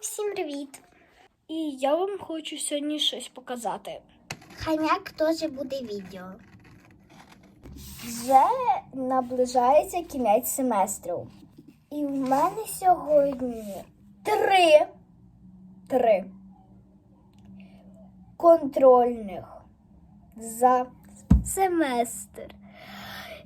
Всім привіт! І я вам хочу сьогодні щось показати. Ханяк теж буде відео. Вже наближається кінець семестру. І в мене сьогодні три, три контрольних за семестр.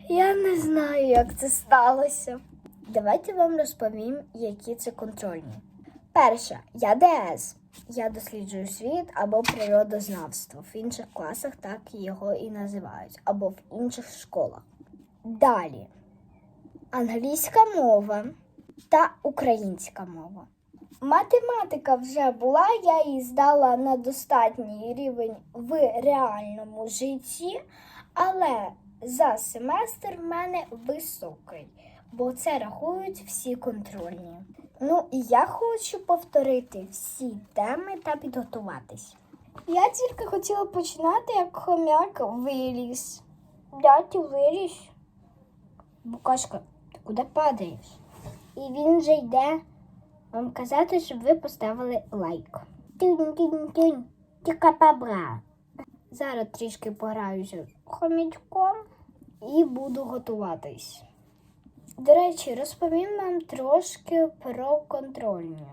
Я не знаю, як це сталося. Давайте вам розповім, які це контрольні. Перша, я ДС. Я досліджую світ або природознавство. В інших класах так його і називають, або в інших школах. Далі англійська мова та українська мова. Математика вже була, я її здала на достатній рівень в реальному житті, але за семестр в мене високий, бо це рахують всі контрольні. Ну і я хочу повторити всі теми та підготуватись. Я тільки хотіла починати, як хомяк виліз. Да, ти виліз. Букашка, ти куди падаєш? І він вже йде вам казати, щоб ви поставили лайк. Тюнь-тюнь-тюнь, тікапабра. Зараз трішки пограюся хомячком і буду готуватись. До речі, розповім вам трошки про контрольні.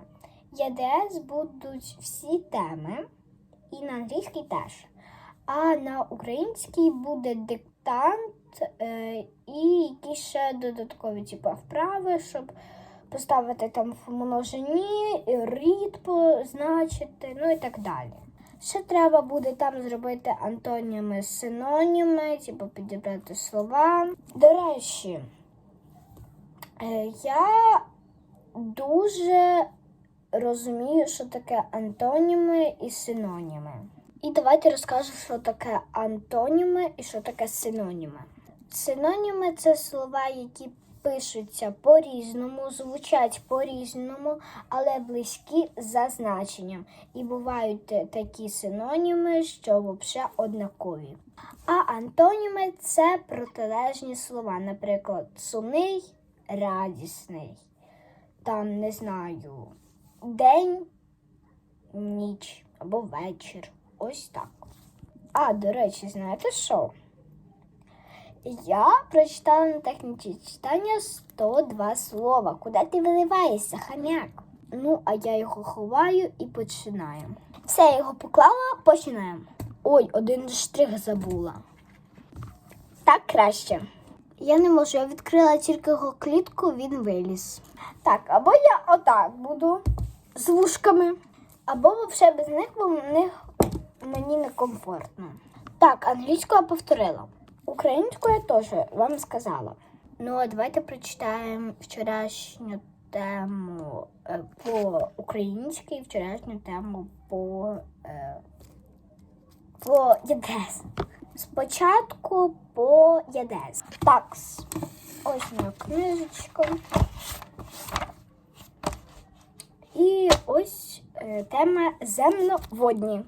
ЄДС будуть всі теми, і на англійській теж. А на українській буде диктант е, і якісь ще додаткові типу, вправи, щоб поставити там в множині, рід позначити, ну і так далі. Ще треба буде там зробити антоніми, синоніми, типу підібрати слова. До речі, Я дуже розумію, що таке антоніми і синоніми. І давайте розкажу, що таке антоніми і що таке синоніми. Синоніми це слова, які пишуться по-різному, звучать по-різному, але близькі за значенням. І бувають е, такі синоніми, що взагалі однакові. А антоніми це протилежні слова, наприклад, сумний радісний. Там, не знаю, день, ніч або вечір. Ось так. А, до речі, знаєте що? Я прочитала на техніці читання 102 слова. Куди ти виливаєшся, хам'як? Ну, а я його ховаю і починаю. Все, я його поклала, починаємо. Ой, один штрих забула. Так краще. Я не можу, я відкрила тільки його клітку, він виліз. Так, або я отак буду з вушками, або взагалі без них, бо них мені некомфортно. Так, англійську я повторила. Українську я теж вам сказала. Ну, а давайте прочитаємо вчорашню тему е, по українській, і вчорашню тему по, е, по ЄДЕС. Спочатку по ЄДЕС. Так, ось моя книжечка. І ось е, тема земноводні.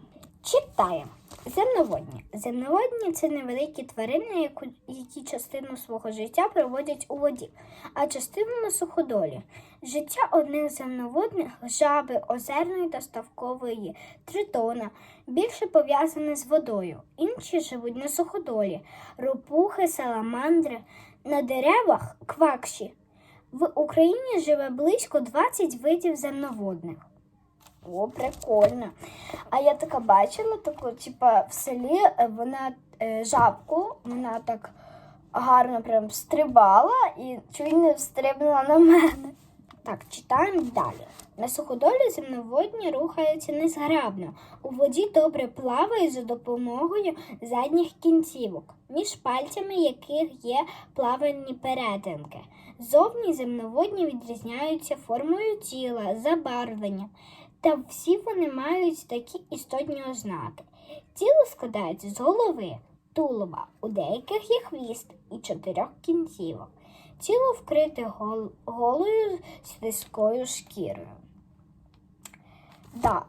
Читаємо. Земноводні. Земноводні це невеликі тварини, які частину свого життя проводять у воді, а частину на суходолі. Життя одних земноводних жаби, озерної та ставкової, тритона більше пов'язане з водою. Інші живуть на суходолі, ропухи, саламандри, на деревах квакші. В Україні живе близько 20 видів земноводних. О, прикольно. А я така бачила, таку, типа, в селі е, вона е, жабку, вона так гарно прям стрибала і чуть не встрибнула на мене. Так, читаємо далі. На суходолі земноводні рухаються незграбно. У воді добре плавають за допомогою задніх кінцівок, між пальцями яких є плавальні перетинки. Зовні земноводні відрізняються формою тіла, забарвленням, та всі вони мають такі істотні ознаки. Тіло складається з голови, тулуба, у деяких є хвіст і чотирьох кінцівок. Тіло вкрите гол- голою слизькою шкірою. Да,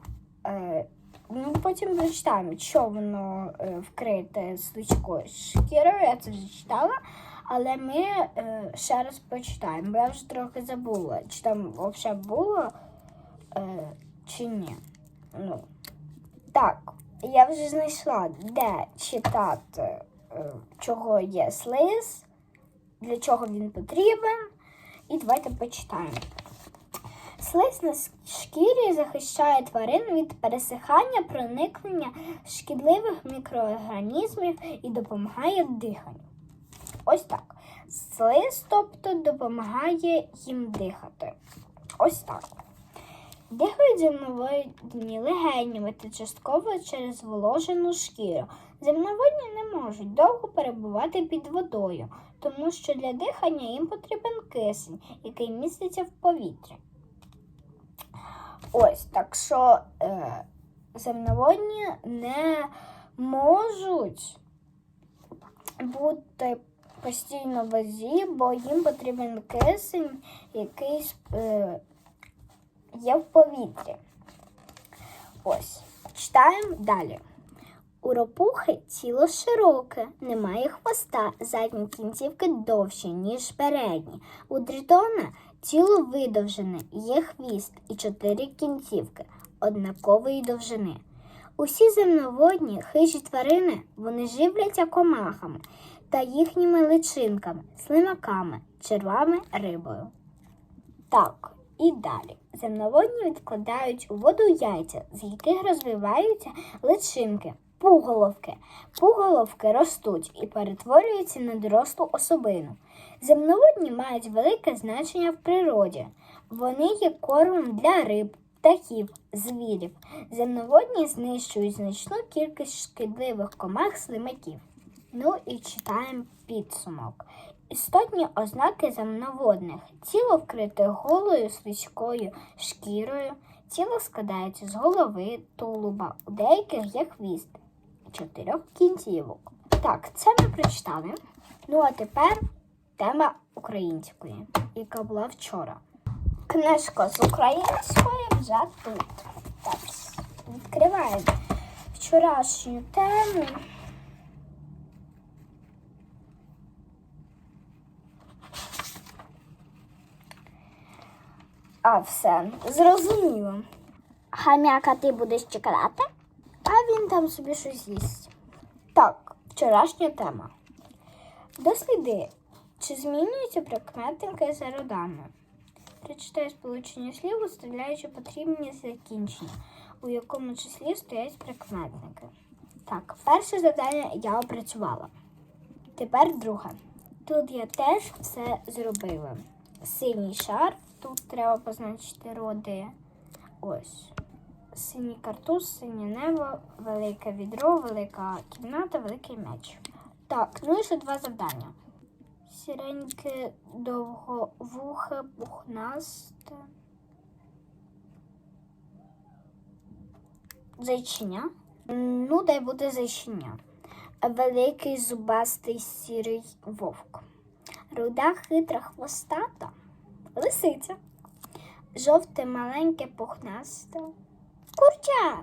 е, ну, потім прочитаємо, що воно е, вкрите слизькою шкірою. Я це вже читала, але ми е, ще раз прочитаємо, бо я вже трохи забула, чи там взагалі було. Е, чи ні? Ну, так, я вже знайшла, де читати, е, чого є слиз, для чого він потрібен. І давайте почитаємо. Слиз на шкірі захищає тварин від пересихання, проникнення шкідливих мікроорганізмів і допомагає диханню. Ось так. Слиз, тобто, допомагає їм дихати. Ось так. Дихають земноводні легенями та частково через зволожену шкіру. Земноводні не можуть довго перебувати під водою, тому що для дихання їм потрібен кисень, який міститься в повітрі. Ось так що е, земноводні не можуть бути постійно в воді, бо їм потрібен кисень, який е, є в повітрі. Ось. Читаємо далі. У ропухи тіло широке, немає хвоста, задні кінцівки довші, ніж передні. У дритона тіло видовжене, є хвіст і чотири кінцівки однакової довжини. Усі земноводні хижі тварини вони живляться комахами та їхніми личинками, слимаками, червами, рибою. Так, і далі. Земноводні відкладають у воду яйця, з яких розвиваються личинки, пуголовки. Пуголовки ростуть і перетворюються на дорослу особину. Земноводні мають велике значення в природі. Вони є кормом для риб, птахів, звірів. Земноводні знищують значну кількість шкідливих комах слимаків. Ну і читаємо підсумок. Істотні ознаки земноводних. Тіло вкрите голою слизькою шкірою, тіло складається з голови, тулуба, у деяких є хвіст чотирьох кінцівок. Так, це ми прочитали. Ну а тепер тема української, яка була вчора. Книжка з української вже тут. Так, відкриваємо вчорашню тему. А все, зрозуміло. Хам'яка, ти будеш чекати? Там собі щось їсть. Так, вчорашня тема. Досліди, чи змінюються прикметники за родами? Прочитай сполучення слів, виставляючи потрібні закінчення, у якому числі стоять прикметники. Так, перше завдання я опрацювала. Тепер друге. Тут я теж все зробила. Синій шар, тут треба позначити роди. Ось. Синій картуз, синє небо, велике відро, велика кімната, великий меч. Так, ну і ще два завдання. Сіреньке довговухе, пухнасте. Зайчиня. Ну, дай буде зайчиня. Великий зубастий сірий вовк. Руда хитра хвостата. Лисиця. Жовте маленьке пухнасте. Курча.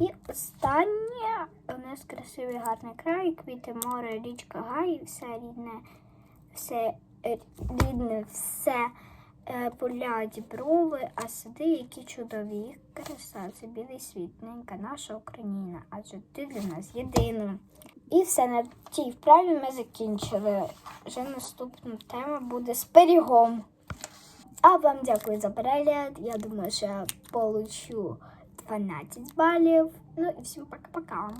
І останнє у нас красивий гарний край, квіти, море, річка, гай, все рідне, все рідне, все е, поля, діброви, а сади, які чудові. Краса, це білий світ, ненька наша Україна, адже ти для нас єдина. І все на тій вправі ми закінчили. Вже наступна тема буде з пирігом. А вам дякую за перегляд. Я думаю, що я получу 12 балів. Ну і всім пока-пока.